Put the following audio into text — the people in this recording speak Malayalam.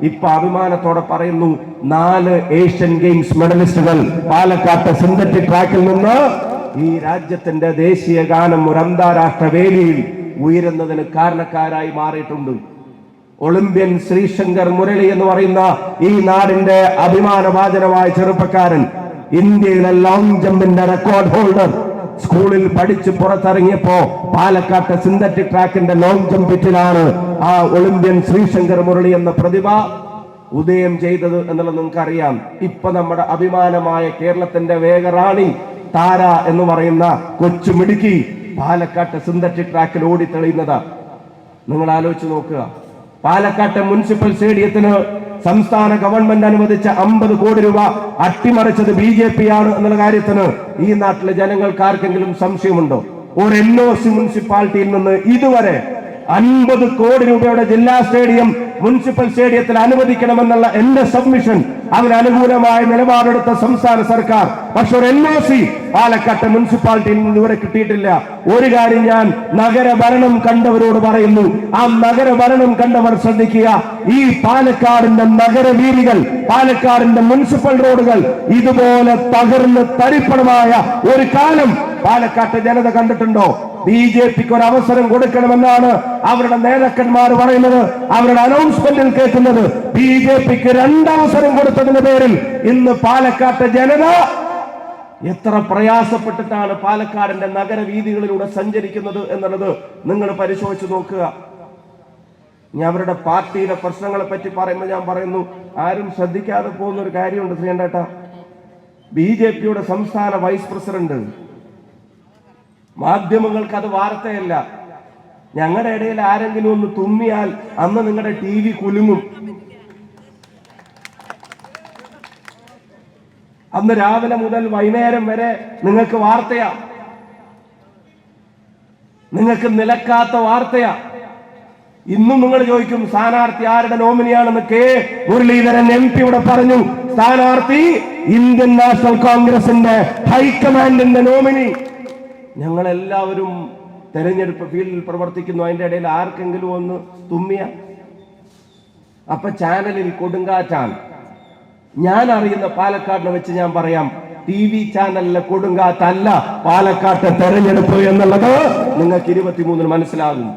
ഇപ്പൊ അഭിമാനത്തോടെ പറയുന്നു നാല് ഏഷ്യൻ ഗെയിംസ് മെഡലിസ്റ്റുകൾ പാലക്കാട്ട് സിന്തറ്റിക് ട്രാക്കിൽ നിന്ന് ഈ രാജ്യത്തിന്റെ ദേശീയ ഗാനം ഒരു അന്താരാഷ്ട്ര വേദിയിൽ ഉയരുന്നതിന് കാരണക്കാരായി മാറിയിട്ടുണ്ട്. ഒളിമ്പ്യൻ ശ്രീശങ്കർ മുരളി എന്ന് പറയുന്ന ഈ നാടിന്റെ അഭിമാനവാചനമായ ചെറുപ്പക്കാരൻ ഇന്ത്യയിലെ ലോങ് ജമ്പിന്റെ റെക്കോർഡ് ഹോൾഡർ സ്കൂളിൽ പഠിച്ച് പുറത്തിറങ്ങിയപ്പോ പാലക്കാട്ട് സിന്തറ്റിക് ട്രാക്കിന്റെ ലോങ് ജമ്പ് പിറ്റിലാണ് ആ ഒളിമ്പ്യൻ ശ്രീശങ്കർ മുരളി എന്ന പ്രതിഭ ഉദയം ചെയ്തത് എന്നുള്ളത് നിങ്ങൾക്ക് അറിയാം ഇപ്പൊ നമ്മുടെ അഭിമാനമായ കേരളത്തിന്റെ വേഗറാണി താര എന്ന് പറയുന്ന കൊച്ചു മിടുക്കി പാലക്കാട്ട് സിന്തറ്റിക് ട്രാക്കിൽ ഓടി തെളിയുന്നത്. നിങ്ങൾ ആലോചിച്ച് നോക്കുക. പാലക്കാട്ടെ മുനിസിപ്പൽ സ്റ്റേഡിയത്തിന് സംസ്ഥാന ഗവൺമെന്റ് അനുവദിച്ച അമ്പത് കോടി രൂപ അട്ടിമറിച്ചത് ബി ജെ പി ആണ് എന്നുള്ള കാര്യത്തിന് ഈ നാട്ടിലെ ജനങ്ങൾക്ക് ആർക്കെങ്കിലും സംശയമുണ്ടോ? ഒരു എൻ ഒ സി മുനിസിപ്പാലിറ്റിയിൽ നിന്ന് ഇതുവരെ അൻപത് കോടി രൂപയുടെ ജില്ലാ സ്റ്റേഡിയം മുനിസിപ്പൽ സ്റ്റേഡിയത്തിൽ അനുവദിക്കണമെന്നുള്ള എന്റെ സബ്മിഷൻ അതിന് അനുകൂലമായ നിലപാടെടുത്ത സംസ്ഥാന സർക്കാർ. പക്ഷെ ഒരു എൻ ഒ സി പാലക്കാട്ടെ മുനിസിപ്പാലിറ്റിയിൽ നിന്ന് ഇതുവരെ കിട്ടിയിട്ടില്ല. ഒരു കാര്യം ഞാൻ നഗരഭരണം കണ്ടവരോട് പറയുന്നു. ആ നഗരഭരണം കണ്ടവർ ശ്രദ്ധിക്കുക. ഈ പാലക്കാടിന്റെ നഗരവീതികൾ പാലക്കാടിന്റെ മുനിസിപ്പൽ റോഡുകൾ ഇതുപോലെ തകർന്ന് തരിപ്പണമായ ഒരു കാലം പാലക്കാട്ട് ജനത കണ്ടിട്ടുണ്ടോ? ബി ജെ പിക്ക് ഒരു അവസരം കൊടുക്കണമെന്നാണ് അവരുടെ നേതാക്കന്മാർ പറയുന്നത് അവരുടെ അനൗൺസ്മെന്റിൽ കേൾക്കുന്നത്. ബി ജെ പിക്ക് രണ്ടവസരം കൊടുത്തതിന്റെ പേരിൽ ഇന്ന് പാലക്കാട്ടെ ജനത എത്ര പ്രയാസപ്പെട്ടിട്ടാണ് പാലക്കാടിന്റെ നഗരവീതികളിലൂടെ സഞ്ചരിക്കുന്നത് എന്നുള്ളത് നിങ്ങൾ പരിശോധിച്ച് നോക്കുക. ഇനി അവരുടെ പാർട്ടിയിലെ പ്രശ്നങ്ങളെ പറ്റി പറയുമ്പോൾ ഞാൻ പറയുന്നു ആരും ശ്രദ്ധിക്കാതെ പോകുന്ന ഒരു കാര്യമുണ്ട് ശ്രീണ്ടേട്ട ബി ജെ പിയുടെ സംസ്ഥാന വൈസ് പ്രസിഡന്റ് മാധ്യമങ്ങൾക്ക് അത് വാർത്തയല്ല. ഞങ്ങളുടെ ഇടയിൽ ആരെങ്കിലും ഒന്ന് തുമ്മിയാൽ അന്ന് നിങ്ങളുടെ ടി വി കുലുങ്ങും. അന്ന് രാവിലെ മുതൽ വൈകുന്നേരം വരെ നിങ്ങൾക്ക് വാർത്തയാ. നിങ്ങൾക്ക് നിലക്കാത്ത വാർത്തയാ. ഇന്നും നിങ്ങൾ ചോദിക്കും സ്ഥാനാർത്ഥി ആരുടെ നോമിനിയാണെന്ന് കെ. മുരളീധരൻ എം പി ഇവിടെ പറഞ്ഞു സ്ഥാനാർത്ഥി ഇന്ത്യൻ നാഷണൽ കോൺഗ്രസിന്റെ ഹൈക്കമാൻഡിന്റെ നോമിനി. ഞങ്ങൾ എല്ലാവരും തെരഞ്ഞെടുപ്പ് ഫീൽഡിൽ പ്രവർത്തിക്കുന്നു. അതിന്റെ ഇടയിൽ ആർക്കെങ്കിലും ഒന്ന് തുമ്മിയ? അപ്പൊ ചാനലിൽ കൊടുങ്കാറ്റാണ്. ഞാൻ അറിയുന്ന പാലക്കാടിനെ വെച്ച് ഞാൻ പറയാം. ടി വി ചാനലിലെ കൊടുങ്കാറ്റല്ല പാലക്കാട്ടെ തെരഞ്ഞെടുപ്പ് എന്നുള്ളത്. നിങ്ങൾക്ക് ഇരുപത്തിമൂന്നിന് മനസ്സിലാകും.